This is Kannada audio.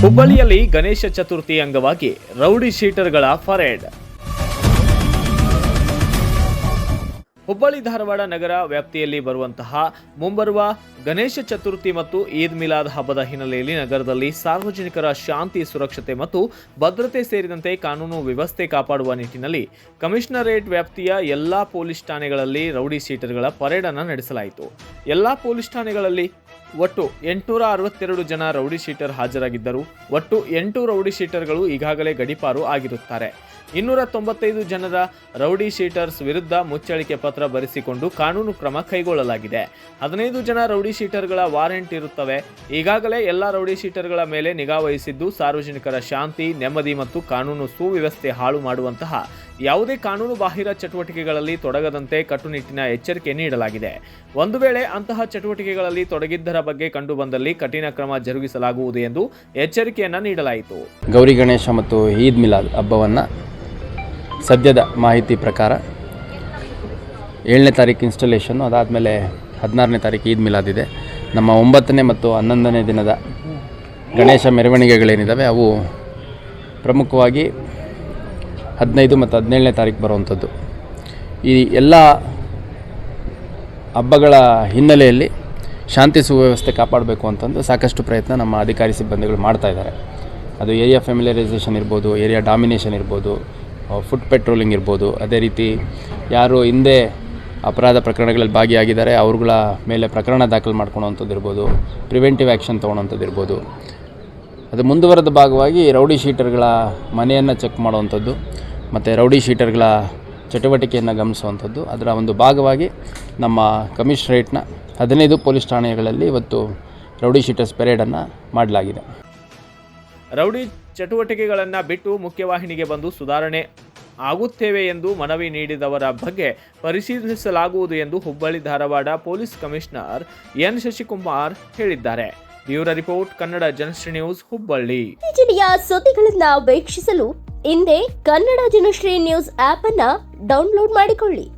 ಹುಬ್ಬಳ್ಳಿಯಲ್ಲಿ ಗಣೇಶ ಚತುರ್ಥಿ ಅಂಗವಾಗಿ ರೌಡಿ ಶೀಟರ್ಗಳ ಪರೇಡ್. ಹುಬ್ಬಳ್ಳಿ ಧಾರವಾಡ ನಗರ ವ್ಯಾಪ್ತಿಯಲ್ಲಿ ಬರುವಂತಹ ಮುಂಬರುವ ಗಣೇಶ ಚತುರ್ಥಿ ಮತ್ತು ಈದ್ ಮಿಲಾದ್ ಹಬ್ಬದ ಹಿನ್ನೆಲೆಯಲ್ಲಿ ನಗರದಲ್ಲಿ ಸಾರ್ವಜನಿಕರ ಶಾಂತಿ, ಸುರಕ್ಷತೆ ಮತ್ತು ಭದ್ರತೆ ಸೇರಿದಂತೆ ಕಾನೂನು ವ್ಯವಸ್ಥೆ ಕಾಪಾಡುವ ನಿಟ್ಟಿನಲ್ಲಿ ಕಮಿಷನರೇಟ್ ವ್ಯಾಪ್ತಿಯ ಎಲ್ಲಾ ಪೊಲೀಸ್ ಠಾಣೆಗಳಲ್ಲಿ ರೌಡಿ ಶೀಟರ್ಗಳ ಪರೇಡ್ ಅನ್ನು ನಡೆಸಲಾಯಿತು. ಎಲ್ಲಾ ಪೊಲೀಸ್ ಠಾಣೆಗಳಲ್ಲಿ ಒಟ್ಟು ಎಂಟುನೂರ ಅರವತ್ತೆರಡು ಜನ ರೌಡಿ ಶೀಟರ್ ಹಾಜರಾಗಿದ್ದರು. ಒಟ್ಟು ಎಂಟು ರೌಡಿ ಶೀಟರ್ಗಳು ಈಗಾಗಲೇ ಗಡಿಪಾರು ಆಗಿರುತ್ತಾರೆ. ಇನ್ನೂರ ತೊಂಬತ್ತೈದು ಜನರ ರೌಡಿ ಶೀಟರ್ಸ್ ವಿರುದ್ಧ ಮುಚ್ಚಳಿಕೆ ಪತ್ರ ಬರೆಸಿಕೊಂಡು ಕಾನೂನು ಕ್ರಮ ಕೈಗೊಳ್ಳಲಾಗಿದೆ. ಹದಿನೈದು ಜನ ರೌಡಿ ಶೀಟರ್ಗಳ ವಾರೆಂಟ್ ಇರುತ್ತವೆ. ಈಗಾಗಲೇ ಎಲ್ಲ ರೌಡಿ ಶೀಟರ್ಗಳ ಮೇಲೆ ನಿಗಾ ವಹಿಸಿದ್ದು ಸಾರ್ವಜನಿಕರ ಶಾಂತಿ, ನೆಮ್ಮದಿ ಮತ್ತು ಕಾನೂನು ಸುವ್ಯವಸ್ಥೆ ಹಾಳು ಮಾಡುವಂತಹ ಯಾವುದೇ ಕಾನೂನು ಬಾಹಿರ ಚಟುವಟಿಕೆಗಳಲ್ಲಿ ತೊಡಗದಂತೆ ಕಟ್ಟುನಿಟ್ಟಿನ ಎಚ್ಚರಿಕೆ ನೀಡಲಾಗಿದೆ. ಒಂದು ವೇಳೆ ಅಂತಹ ಚಟುವಟಿಕೆಗಳಲ್ಲಿ ತೊಡಗಿದ್ದರ ಬಗ್ಗೆ ಕಂಡುಬಂದಲ್ಲಿ ಕಠಿಣ ಕ್ರಮ ಜರುಗಿಸಲಾಗುವುದು ಎಂದು ಎಚ್ಚರಿಕೆಯನ್ನು ನೀಡಲಾಯಿತು. ಗೌರಿ ಗಣೇಶ ಮತ್ತು ಈದ್ ಮಿಲಾದ್ ಹಬ್ಬವನ್ನು ಸದ್ಯದ ಮಾಹಿತಿ ಪ್ರಕಾರ ಏಳನೇ ತಾರೀಕು ಇನ್ಸ್ಟಾಲೇಷನ್ನು ಅದಾದಮೇಲೆ ಹದಿನಾರನೇ ತಾರೀಕು ಈದ್ ಮಿಲಾದಿದೆ. ನಮ್ಮ ಒಂಬತ್ತನೇ ಮತ್ತು ಹನ್ನೊಂದನೇ ದಿನದ ಗಣೇಶ ಮೆರವಣಿಗೆಗಳೇನಿದ್ದಾವೆ ಅವು ಪ್ರಮುಖವಾಗಿ ಹದಿನೈದು ಮತ್ತು ಹದಿನೇಳನೇ ತಾರೀಕು ಬರುವಂಥದ್ದು. ಈ ಎಲ್ಲ ಹಬ್ಬಗಳ ಹಿನ್ನೆಲೆಯಲ್ಲಿ ಶಾಂತಿ ಸುವ್ಯವಸ್ಥೆ ಕಾಪಾಡಬೇಕು ಅಂತಂದು ಸಾಕಷ್ಟು ಪ್ರಯತ್ನ ನಮ್ಮ ಅಧಿಕಾರಿ ಸಿಬ್ಬಂದಿಗಳು ಮಾಡ್ತಾಯಿದ್ದಾರೆ ಅದು ಏರಿಯಾ ಫೆಮಿಲರೈಸೇಷನ್ ಇರ್ಬೋದು, ಏರಿಯಾ ಡಾಮಿನೇಷನ್ ಇರ್ಬೋದು ಫುಡ್ ಪೆಟ್ರೋಲಿಂಗ್ ಇರ್ಬೋದು, ಅದೇ ರೀತಿ ಯಾರು ಹಿಂದೆ ಅಪರಾಧ ಪ್ರಕರಣಗಳಲ್ಲಿ ಭಾಗಿಯಾಗಿದ್ದಾರೆ. ಅವ್ರುಗಳ ಮೇಲೆ ಪ್ರಕರಣ ದಾಖಲು ಮಾಡ್ಕೊಳೋವಂಥದ್ದು ಇರ್ಬೋದು, ಪ್ರಿವೆಂಟಿವ್ ಆ್ಯಕ್ಷನ್ ತೊಗೊಳೋವಂಥದ್ದು ಇರ್ಬೋದು. ಅದು ಮುಂದುವರೆದ ಭಾಗವಾಗಿ ರೌಡಿ ಶೀಟರ್ಗಳ ಮನೆಯನ್ನು ಚೆಕ್ ಮಾಡುವಂಥದ್ದು ಮತ್ತು ರೌಡಿ ಶೀಟರ್ಗಳ ಚಟುವಟಿಕೆಯನ್ನು ಗಮನಿಸುವಂಥದ್ದು. ಅದರ ಒಂದು ಭಾಗವಾಗಿ ನಮ್ಮ ಕಮಿಷನರೇಟ್ನ ಹದಿನೈದು ಪೊಲೀಸ್ ಠಾಣೆಗಳಲ್ಲಿ ಇವತ್ತು ರೌಡಿ ಶೀಟರ್ಸ್ ಪೆರೇಡನ್ನು ಮಾಡಲಾಗಿದೆ. ರೌಡಿ ಚಟುವಟಿಕೆಗಳನ್ನು ಬಿಟ್ಟು ಮುಖ್ಯವಾಹಿನಿಗೆ ಬಂದು ಸುಧಾರಣೆ. ಆಗುತ್ತೇವೆ ಎಂದು ಮನವಿ ನೀಡಿದವರ ಬಗ್ಗೆ ಪರಿಶೀಲಿಸಲಾಗುವುದು ಎಂದು Hubballi Dharwad police commissioner N Shashikumar ಹೇಳಿದ್ದಾರೆ. Bureau report, Kannada Janashree news, Hubballi. ಜಿಲ್ಲೆಯ ಸುದ್ದಿಗಳನ್ನ ವೀಕ್ಷಿಸಲು ಹಿಂದೆ ಕನ್ನಡ ಜನಶ್ರೀ ನ್ಯೂಸ್ ಆಪ್ ಅನ್ನ ಡೌನ್ಲೋಡ್ ಮಾಡಿಕೊಳ್ಳಿ.